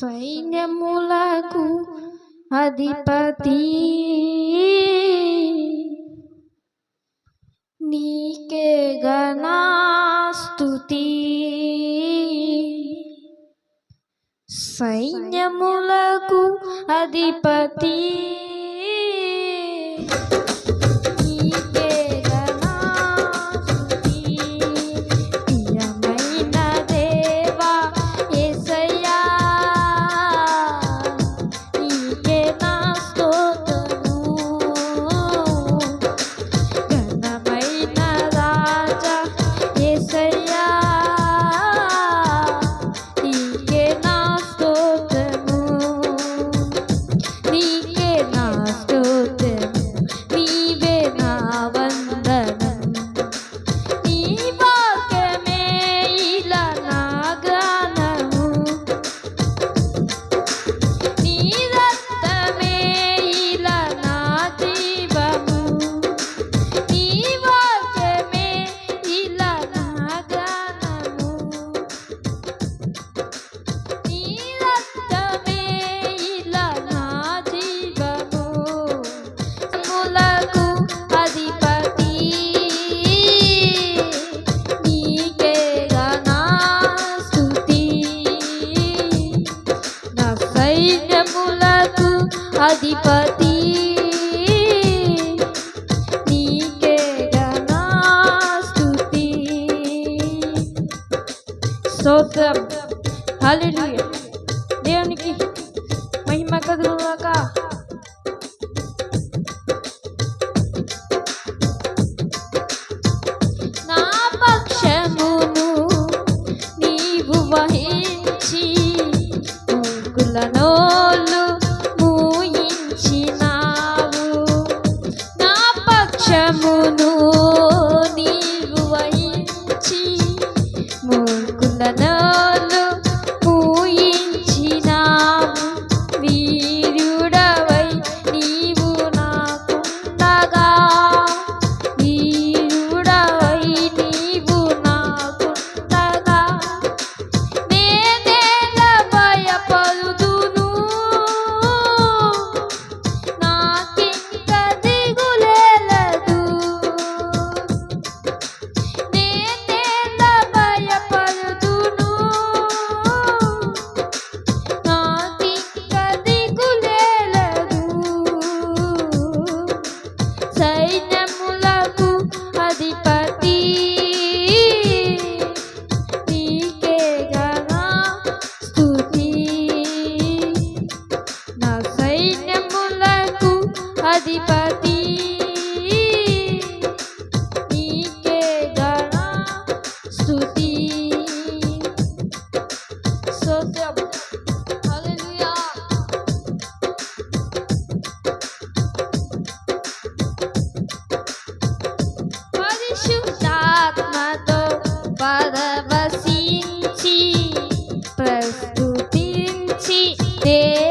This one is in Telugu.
సైన్యములకు అధిపతి. నీకే గణాస్తుతి సైన్యములకు అధిపతి. అధిపతి. నీకే గణాస్తుతి స్తోత్రం. హల్లెలూయా. దేవునికి మహిమ కలుగుగాక day.